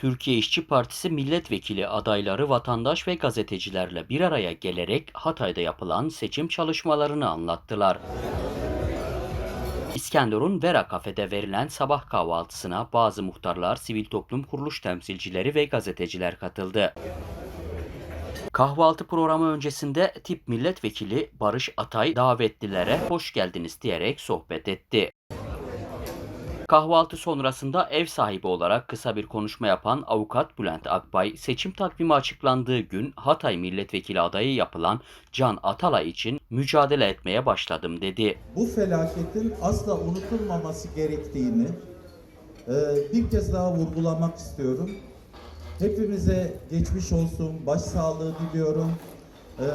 Türkiye İşçi Partisi milletvekili adayları vatandaş ve gazetecilerle bir araya gelerek Hatay'da yapılan seçim çalışmalarını anlattılar. İskenderun Vera Kafe'de verilen sabah kahvaltısına bazı muhtarlar, sivil toplum kuruluş temsilcileri ve gazeteciler katıldı. Kahvaltı programı öncesinde tip milletvekili Barış Atay davetlilere hoş geldiniz diyerek sohbet etti. Kahvaltı sonrasında ev sahibi olarak kısa bir konuşma yapan avukat Bülent Akbay, seçim takvimi açıklandığı gün Hatay milletvekili adayı yapılan Can Atalay için mücadele etmeye başladım dedi. bu felaketin asla unutulmaması gerektiğini e, bir kez daha vurgulamak istiyorum. Hepimize geçmiş olsun, başsağlığı diliyorum. E,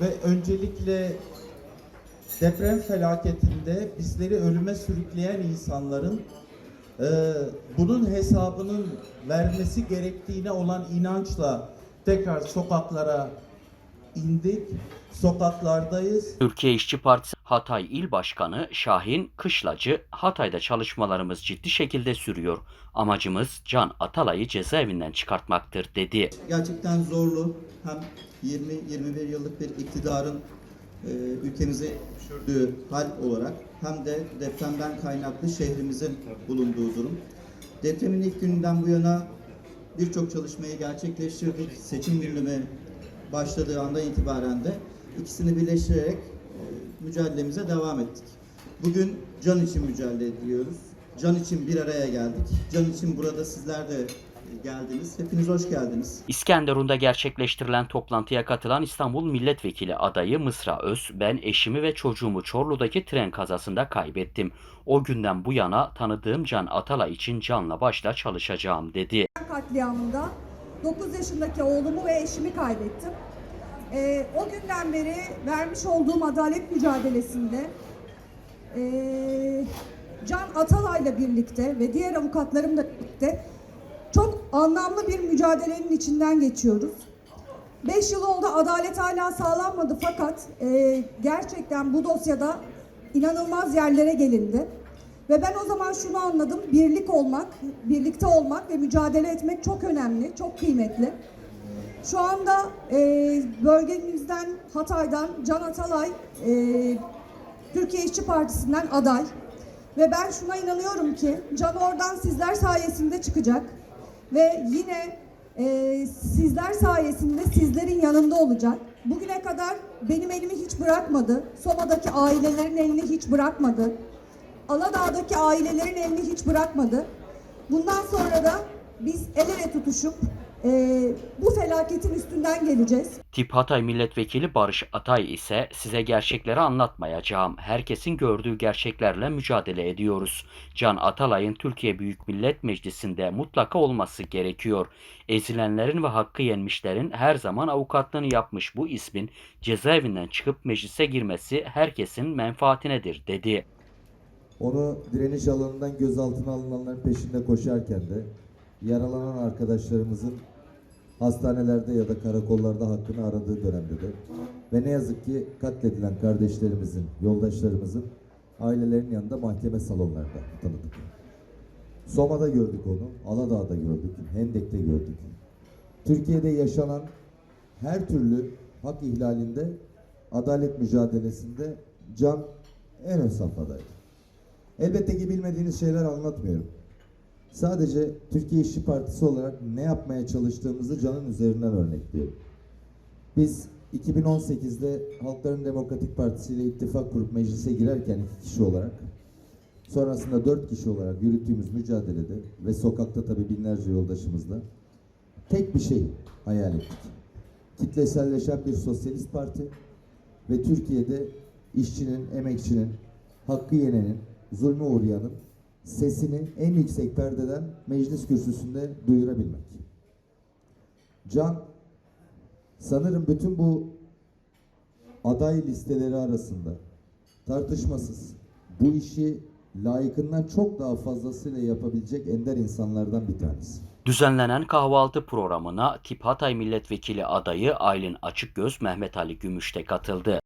ve öncelikle deprem felaketinde bizleri ölüme sürükleyen insanların e, bunun hesabının vermesi gerektiğine olan inançla tekrar sokaklara indik. Sokaklardayız. Türkiye İşçi Partisi Hatay İl Başkanı Şahin Kışlacı, Hatay'da çalışmalarımız ciddi şekilde sürüyor. Amacımız Can Atalay'ı cezaevinden çıkartmaktır dedi. gerçekten zorlu hem 20-21 yıllık bir iktidarın e, ülkemizi düşürdüğü hal olarak hem de depremden kaynaklı şehrimizin bulunduğu durum. Depremin ilk gününden bu yana birçok çalışmayı gerçekleştirdik. Seçim gündemi başladığı andan itibaren de ikisini birleştirerek e, mücadelemize devam ettik. Bugün can için mücadele ediyoruz. Can için bir araya geldik. Can için burada sizler de geldiniz. Hepiniz hoş geldiniz. İskenderun'da gerçekleştirilen toplantıya katılan İstanbul Milletvekili adayı Mısra Öz, ben eşimi ve çocuğumu Çorlu'daki tren kazasında kaybettim. O günden bu yana tanıdığım Can Atalay için canla başla çalışacağım dedi. katliamında 9 yaşındaki oğlumu ve eşimi kaybettim. Ee, o günden beri vermiş olduğum adalet mücadelesinde ee, Can Atalay'la birlikte ve diğer avukatlarımla birlikte anlamlı bir mücadelenin içinden geçiyoruz. 5 yıl oldu adalet hala sağlanmadı fakat ee, gerçekten bu dosyada inanılmaz yerlere gelindi. Ve ben o zaman şunu anladım, birlik olmak, birlikte olmak ve mücadele etmek çok önemli, çok kıymetli. Şu anda e, bölgemizden, Hatay'dan Can Atalay, e, Türkiye İşçi Partisi'nden aday. Ve ben şuna inanıyorum ki Can oradan sizler sayesinde çıkacak. Ve yine e, sizler sayesinde sizlerin yanında olacak. Bugüne kadar benim elimi hiç bırakmadı. Soma'daki ailelerin elini hiç bırakmadı. Aladağ'daki ailelerin elini hiç bırakmadı. Bundan sonra da biz el ele tutuşup e, bu felaketin üstünden geleceğiz. Tip Hatay Milletvekili Barış Atay ise size gerçekleri anlatmayacağım. Herkesin gördüğü gerçeklerle mücadele ediyoruz. Can Atalay'ın Türkiye Büyük Millet Meclisi'nde mutlaka olması gerekiyor. Ezilenlerin ve hakkı yenmişlerin her zaman avukatlığını yapmış bu ismin cezaevinden çıkıp meclise girmesi herkesin menfaatinedir dedi. Onu direniş alanından gözaltına alınanların peşinde koşarken de yaralanan arkadaşlarımızın hastanelerde ya da karakollarda hakkını aradığı dönemde de ve ne yazık ki katledilen kardeşlerimizin, yoldaşlarımızın ailelerinin yanında mahkeme salonlarda tanıdık. Soma'da gördük onu, Aladağ'da gördük, Hendek'te gördük. Türkiye'de yaşanan her türlü hak ihlalinde, adalet mücadelesinde can en ön safhadaydı. Elbette ki bilmediğiniz şeyler anlatmıyorum. Sadece Türkiye İşçi Partisi olarak ne yapmaya çalıştığımızı Can'ın üzerinden örnekliyorum. Biz 2018'de Halkların Demokratik Partisi ile ittifak kurup meclise girerken iki kişi olarak, sonrasında dört kişi olarak yürüttüğümüz mücadelede ve sokakta tabii binlerce yoldaşımızla tek bir şey hayal ettik. Kitleselleşen bir sosyalist parti ve Türkiye'de işçinin, emekçinin, hakkı yenenin, zulmü uğrayanın sesini en yüksek perdeden meclis kürsüsünde duyurabilmek. Can, sanırım bütün bu aday listeleri arasında tartışmasız bu işi layıkından çok daha fazlasıyla yapabilecek ender insanlardan bir tanesi. Düzenlenen kahvaltı programına Tip Hatay Milletvekili adayı Aylin Açıkgöz Mehmet Ali Gümüş de katıldı.